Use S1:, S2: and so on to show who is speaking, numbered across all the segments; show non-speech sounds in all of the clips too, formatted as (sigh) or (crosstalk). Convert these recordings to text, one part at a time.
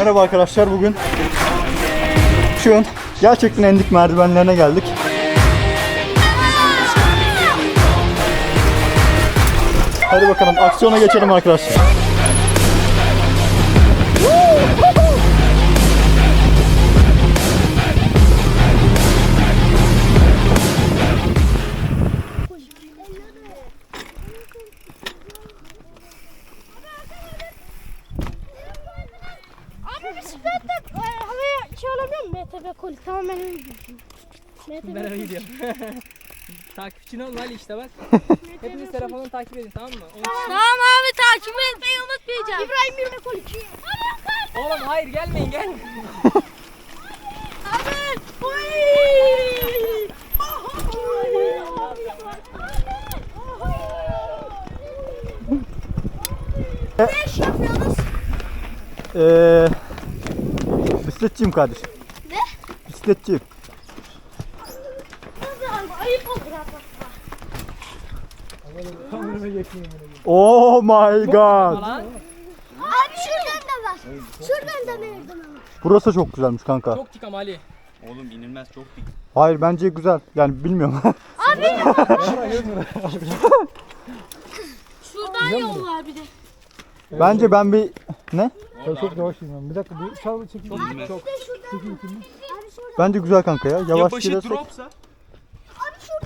S1: Merhaba arkadaşlar bugün şu an gerçekten en dik merdivenlerine geldik. Hadi bakalım aksiyona geçelim arkadaşlar.
S2: MTB koli tamamen öyle düşün.
S3: Ben öyle gidiyorum. (laughs) Takipçin ol Ali işte bak. Hepiniz telefonunu takip edin tamam mı? Onun için-
S2: Tamam abi takip etmeyi unutmayacağım. İbrahim Yürüme koli.
S3: Oğlum hayır gelmeyin gel.
S2: Abi. Oy. Ne iş yapıyorsunuz?
S1: Ee, bisikletçiyim kardeşim.
S2: Ayıp olur abi.
S1: Oh my god.
S3: Lan
S2: Abi şuradan da var. Şuradan da verdim ama.
S1: Burası çok güzelmiş kanka.
S3: çok dik ama Ali.
S4: Oğlum inilmez çok dik.
S1: Hayır bence güzel. Yani bilmiyorum. (laughs)
S2: Şuradan yol var bir de.
S1: bence ben bir ne?
S5: Çok yavaş gidiyorum. Bir dakika bir çal.
S4: İnilmez.
S3: Çok.
S1: Bence güzel kanka ya.
S4: Ya
S1: Yavaş
S4: başı
S1: gidersek.
S4: dropsa?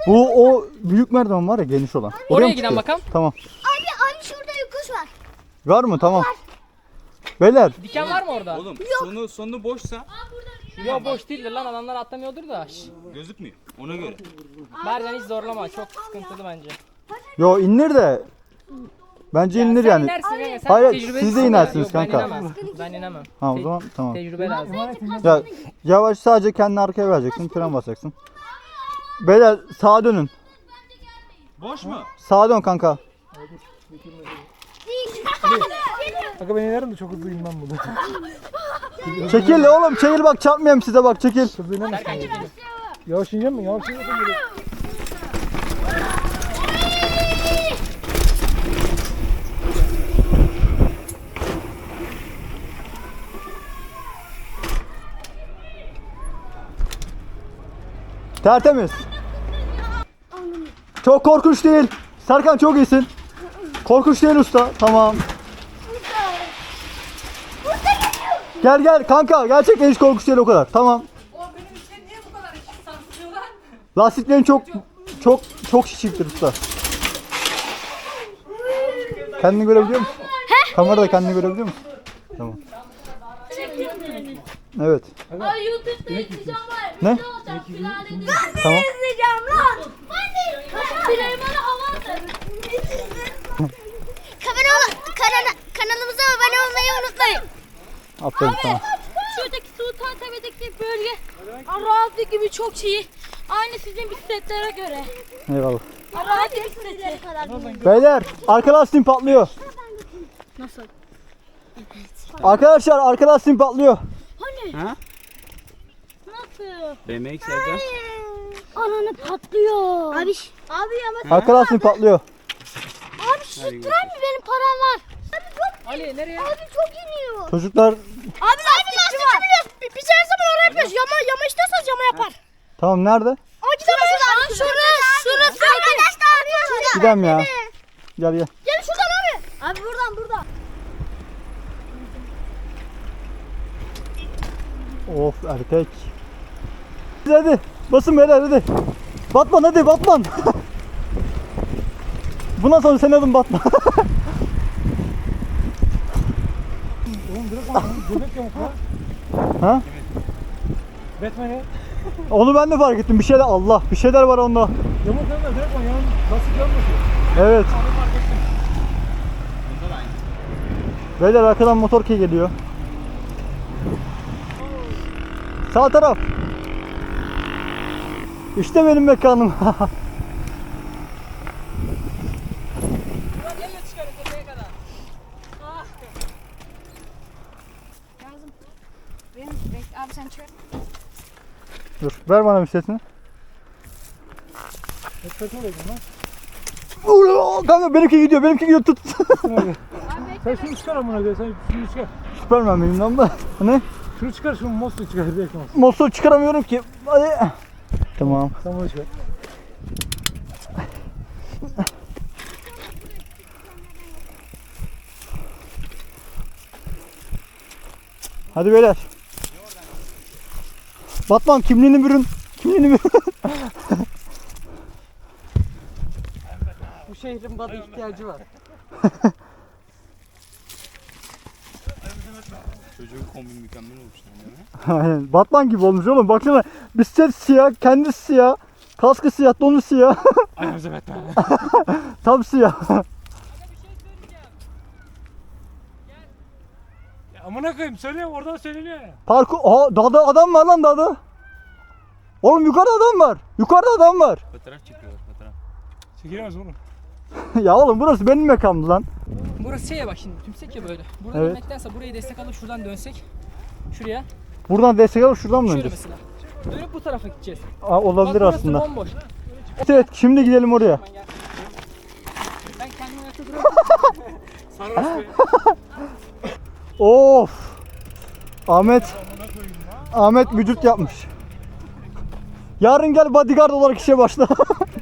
S1: Bu o büyük merdiven var ya geniş olan.
S3: Oraya
S1: mı
S3: giden
S1: çıkıyor?
S3: bakalım.
S1: Tamam.
S2: Abi abi şurada yokuş var.
S1: Var mı? Tamam. Beyler
S3: Diken var mı orada?
S4: Oğlum sonu sonu boşsa
S3: Yok boş değildir lan adamlar atlamıyordur da. Şş,
S4: gözükmüyor. Ona göre.
S3: Mercan hiç zorlama çok sıkıntılı bence.
S1: yo inir de. Bence inir
S3: sen
S1: yani.
S3: inersin kanka, sen
S1: Hayır,
S3: tecrübelisin
S1: siz de
S3: ya.
S1: inersiniz
S3: Yok, ben
S1: kanka.
S3: inemem. Ben inemem.
S1: Ha o
S3: Te-
S1: zaman tamam.
S3: Tecrübe lazım.
S1: Ya yavaş sadece kendini arkaya vereceksin, fren basacaksın. Beyler sağa dönün.
S4: Boş mu?
S1: Sağa dön kanka.
S5: Aga ben inerim de çok hızlı inmem burada.
S1: Çekil oğlum, çekil bak çarpmayayım size bak çekil.
S5: Hızlı iner misin? Yavaş ineceğim mi? Yavaş ineceğim mi?
S1: Tertemiz. Çok korkunç değil. Serkan çok iyisin. Korkunç değil usta. Tamam. Gel gel kanka gerçekten hiç korkunç değil o kadar. Tamam. Lastiklerin çok çok çok şişiktir usta. Kendini görebiliyor musun? Kamerada kendini görebiliyor musun? Tamam. Evet.
S2: Ay YouTube'da izleyeceğim var.
S1: Ne? Tamam.
S2: izleyeceğim lan. Süleyman'a hava. Kanala, kanala, kanalımıza abone olmayı unutmayın.
S1: Aferin sana.
S2: Şuradaki Sultan Tepe'deki bölge arazi gibi çok iyi. Aynı sizin bisikletlere göre.
S1: Eyvallah.
S2: Arazi bisikletleri kadar.
S1: Beyler arka lastiğim patlıyor.
S2: Nasıl?
S1: Arkadaşlar arka lastiğim patlıyor.
S4: Ha?
S2: Nasıl?
S4: BMX evde.
S2: Ananı patlıyor. Abi, abi ama
S1: Arka lastiğim patlıyor.
S2: abi şu tren mi benim param var? Abi çok,
S3: Ali nereye?
S2: abi çok iniyor.
S1: Çocuklar
S2: Abi lastikçi var. Biz, biz her zaman oraya yapıyoruz. Yama, yama istiyorsanız yama yapar.
S1: tamam nerede?
S2: Aa gidemeyiz abi. Şurası, şurası. Arkadaşlar şurada.
S1: Gidelim ya. Gel gel.
S2: Gel şuradan abi. Abi buradan buradan.
S1: Of erkek. Hadi. Basın beyler hadi. Batman hadi Batman. (laughs) Bundan sonra senin adın Batman. (laughs)
S5: Oğlum direkt bak. (laughs) Göbek yamuk lan.
S1: ha?
S5: Batman'e.
S1: Onu ben de fark ettim. Bir şeyler Allah bir şeyler var onda.
S5: Yamuk lan da direkt bak yan lastik yanmasın.
S1: Evet. Beyler arkadan motor ki geliyor. Sağ taraf. İşte benim mekanım.
S2: Abi sen çök.
S1: Dur ver bana bir
S5: saçma bekliyorum lan.
S1: Kanka benimki gidiyor benimki gidiyor tut. (laughs)
S5: Sen şunu çıkar amına koyayım. Sen şunu çıkar.
S1: Süpermen miyim lan ben? Ne?
S5: Şunu çıkar şunu monster çıkar. Direkt.
S1: Motor çıkaramıyorum ki. Hadi. Tamam.
S5: Sen bunu çıkar.
S1: Hadi beyler. Batman kimliğini bürün. Kimliğini bürün.
S3: Bu şehrin bana ihtiyacı var. (laughs)
S4: Çocuğun kombin mükemmel olmuş lan değil mi?
S1: Aynen. Batman gibi olmuş oğlum. Baksana bisiklet siyah, kendisi siyah. Kaskı siyah, donu siyah. (laughs)
S5: Ayağımıza Batman.
S1: Tam siyah.
S5: Ya amına koyayım söyle oradan söyleniyor ya.
S1: Parkur. Aa dağda adam var lan dağda. Oğlum yukarıda adam var. Yukarıda adam var.
S4: Fotoğraf çekiyorlar fotoğraf.
S5: Çekilemez oğlum. (laughs)
S1: ya oğlum burası benim mekamdı lan.
S3: Burası şey ya bak şimdi tümsek ya böyle. Burada
S1: Evet.
S3: dönmektense burayı destek alıp şuradan dönsek. Şuraya.
S1: Buradan destek alıp şuradan mı
S3: Şöyle
S1: döneceğiz?
S3: mesela. Dönüp bu tarafa gideceğiz.
S1: Aa, olabilir
S3: burası
S1: aslında.
S3: bomboş.
S1: Evet şimdi gidelim oraya.
S3: Ben kendimi ayakta duramıyorum. (laughs)
S1: Of. Ahmet. Ahmet vücut yapmış. Yarın gel bodyguard olarak işe başla. (laughs)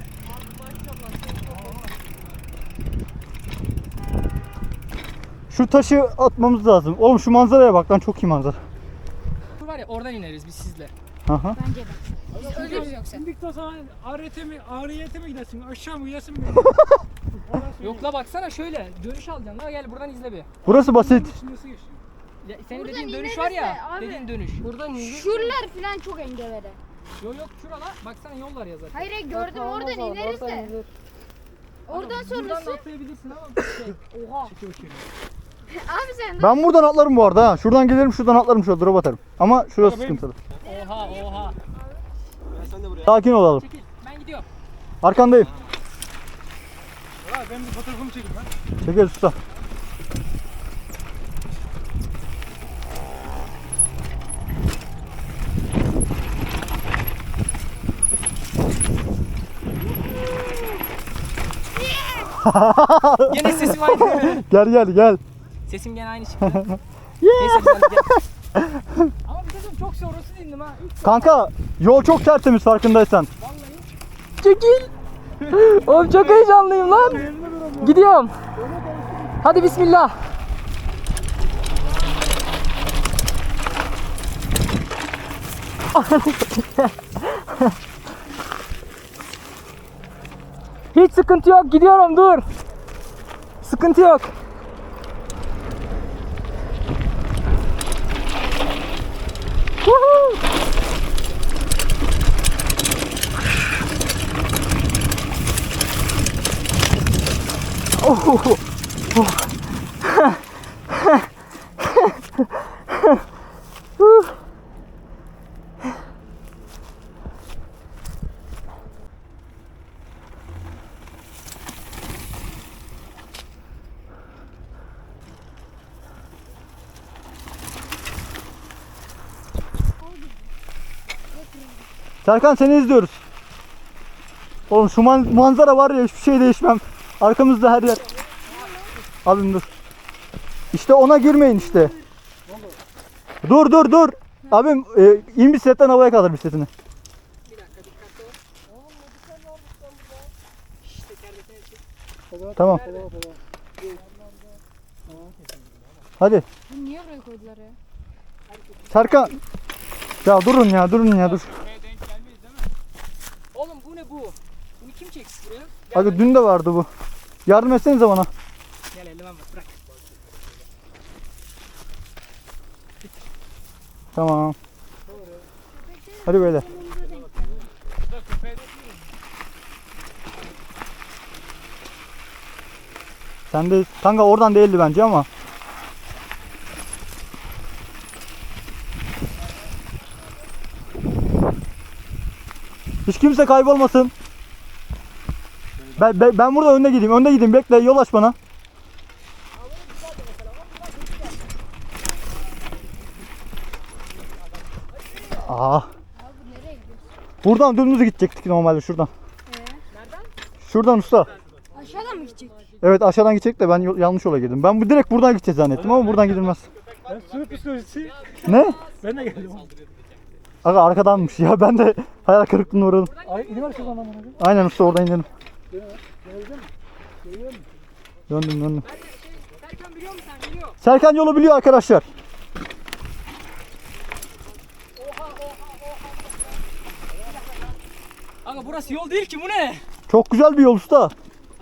S1: şu taşı atmamız lazım. Oğlum şu manzaraya bak lan çok iyi manzara.
S3: Bu var ya oradan ineriz biz sizle.
S1: Aha.
S2: Ölürüz yoksa.
S5: Şimdilik de sana ariyete mi, ariyete mi gidersin? Aşağı mı gidersin? mi?
S3: Yok la baksana şöyle dönüş alacaksın la gel buradan izle bir.
S1: Burası basit.
S5: Şimdi nasıl geçtin?
S3: Ya, senin
S2: Buradan
S3: dediğin dönüş var ya.
S2: de abi.
S3: Dediğin dönüş. Buradan
S2: Şuralar falan çok engebeli.
S3: Yok yok şurala baksana yol var ya zaten.
S2: Hayır hayır, gördüm oradan ineriz de. Oradan
S3: Buradan
S2: sonrası.
S3: da atlayabilirsin ama şey.
S2: Oha. (laughs) Abi sen de.
S1: Ben buradan atlarım bu arada ha. Şuradan gelirim şuradan atlarım şurada drop atarım. Ama şurası sıkıntılı.
S3: Oha oha.
S1: Sakin olalım.
S3: Çekil ben gidiyorum.
S1: Arkandayım.
S5: Ya ben bir fotoğrafımı çekeyim ben.
S1: Çekil usta.
S3: Gene sesim aynı.
S1: Gel gel gel.
S3: Sesim gene aynı çıktı. (laughs) Neyse güzel. (laughs) Ama bir şey söyleyeyim, çok sonrası dindim ha.
S1: Kanka yol çok tertemiz farkındaysan.
S3: Çekil. Oğlum çok heyecanlıyım lan. Gidiyorum. Hadi bismillah. (laughs) Hiç sıkıntı yok. Gidiyorum dur. Sıkıntı yok.
S1: Serkan seni izliyoruz. Oğlum şu man- manzara var ya hiçbir şey değişmem. Arkamızda her yer. Abim dur. İşte ona girmeyin işte. Dur dur dur. Abim e, in bisikletten havaya kaldır bisikletini. Tamam. Hadi.
S2: Niye buraya koydular ya?
S1: Serkan. Ya durun ya durun ya dur.
S3: Bu? Bunu kim çeksin buraya? Gel,
S1: dün de vardı bu. Yardım etsenize bana.
S3: gel eldiven var bırak.
S1: Tamam. Hadi böyle. Sen de kanka oradan değildi bence ama. Hiç kimse kaybolmasın. Ben, ben, ben burada önde gideyim. Önde gideyim. Bekle yol aç bana. Aa. Buradan dümdüz gidecektik normalde şuradan. Şuradan usta.
S2: Aşağıdan mı gidecektik?
S1: Evet aşağıdan gidecek de ben yol- yanlış yola girdim. Ben bu direkt buradan gideceğiz zannettim ama buradan gidilmez.
S5: Ben sınıf psikolojisi.
S1: Ne?
S5: Ben de geldim.
S1: Aga arkadanmış (laughs) ya ben de hayal kırıklığına uğradım.
S5: Ay iniver şuradan lan bana.
S1: Aynen usta oradan inelim. Döndüm döndüm.
S3: Serkan biliyor musun sen? Biliyor.
S1: Serkan yolu biliyor arkadaşlar.
S3: Aga burası yol değil ki bu ne?
S1: Çok güzel bir yol usta.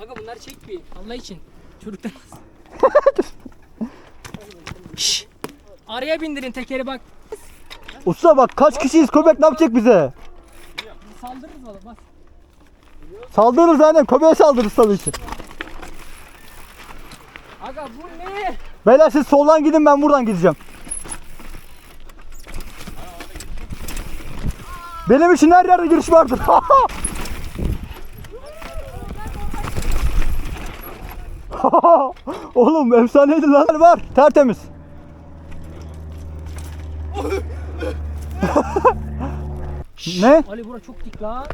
S3: Aga bunları çek bir. Allah için. Çocuktan. (laughs) Şşş. Araya bindirin tekeri bak.
S1: Usta bak kaç kişiyiz köpek ne yapacak bize?
S3: Saldırırız valla bak.
S1: Saldırırız aynen köpeğe saldırırız tabii ki.
S3: Aga bu ne?
S1: Beyler siz soldan gidin ben buradan gideceğim. Benim için her yerde giriş vardır. (laughs) Oğlum efsaneydi lan. Var tertemiz. Ne?
S3: Ali bura çok dik lan.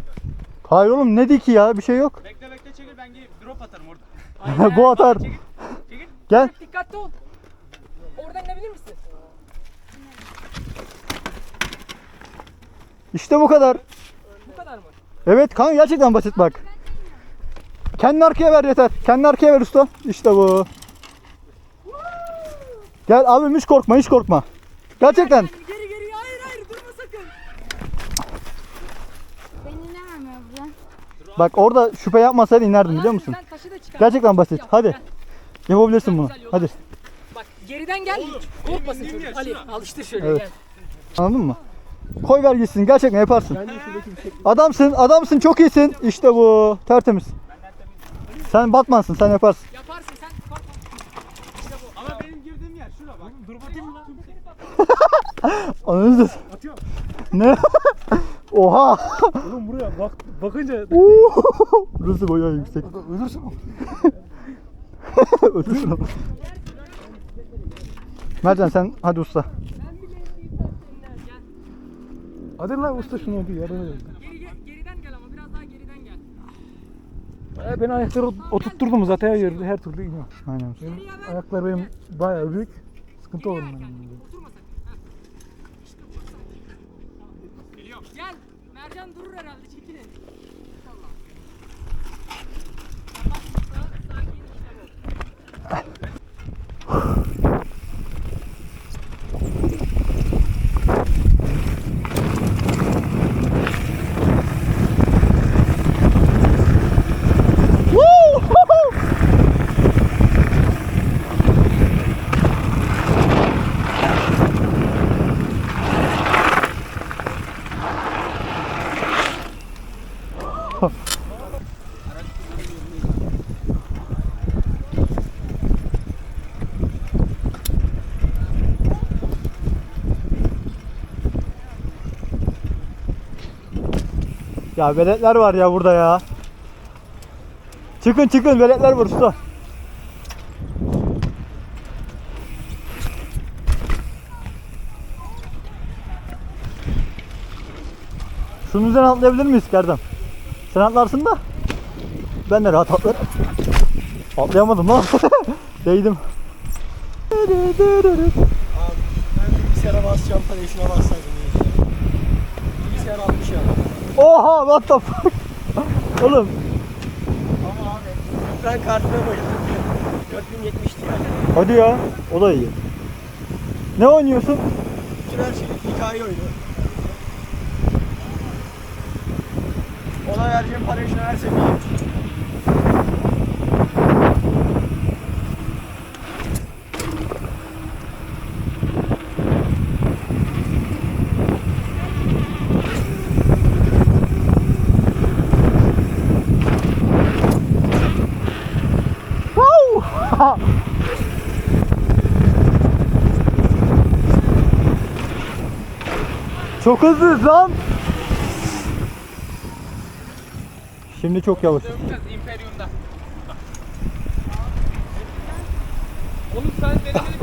S1: Hayır oğlum ne ki ya bir şey yok.
S4: Bekle bekle çekil ben gelip drop atarım orada. (laughs)
S1: Bu atar. Gel.
S3: Dikkatli ol. Oradan inebilir misin?
S1: İşte bu kadar.
S3: Bu kadar mı?
S1: Evet kanka gerçekten basit bak. Kendi arkaya ver yeter. Kendi arkaya ver usta. İşte bu. Gel abim hiç korkma hiç korkma. Gerçekten.
S3: Geri geri hayır hayır durma sakın.
S2: Ben inemem ya buradan.
S1: Bak orada şüphe yapmasaydın inerdin biliyor musun? Gerçekten basit.
S3: Yap,
S1: Hadi. Yapabilirsin bunu. Hadi.
S3: Bak geriden gel. Korkmasın çocuk. Ali alıştır şöyle
S1: Evet.
S3: gel.
S1: Anladın mı? Koy ver gitsin. Gerçekten yaparsın. Adamsın. Adamsın. Çok iyisin. İşte bu. Tertemiz. Sen Batmansın. Sen yaparsın.
S3: Yaparsın sen korkma.
S4: Ama benim girdiğim yer şura bak.
S5: Dur bakayım lan. (laughs)
S1: Anladınız mı?
S5: Atıyorum.
S1: Ne? (laughs) Oha.
S5: Oğlum buraya bak bakınca (laughs) (laughs)
S1: Burası bayağı yüksek.
S5: ölürsün.
S1: Ölürsün ama. Mercan sen hadi usta.
S5: Hadi lan usta şunu bir yardım edin.
S3: Geri, geri, geriden gel ama biraz daha geriden gel.
S5: E, ben ayakları oturtturdum zaten her yerde her türlü iniyor.
S1: Aynen.
S5: Benim ayaklar benim bayağı büyük. Sıkıntı olur benim.
S3: Oturma sakın. Ha. İşte bu. Geliyor. Gel. Mercan durur herhalde çekilin. İnşallah. Yaparsın, sakin işte
S1: Ya veletler var ya burada ya. Çıkın çıkın veletler var usta. Şunun üzerine atlayabilir miyiz Kerdem? Sen atlarsın da. Ben de rahat atlarım. Atlayamadım lan. (laughs) Değdim.
S5: Bilgisayara basacağım para işine
S1: Oha what the fuck. Oğlum
S5: Ben kartına bayıldım. 4070'ti ya.
S1: hadi ya. O da iyi. Ne oynuyorsun?
S5: Bütün her şey hikaye oyunu. Ona vereceğim para işine her seviye.
S1: Çok hızlıyız lan. Şimdi çok yavaş.
S3: Imperium'da. Oğlum sen mi?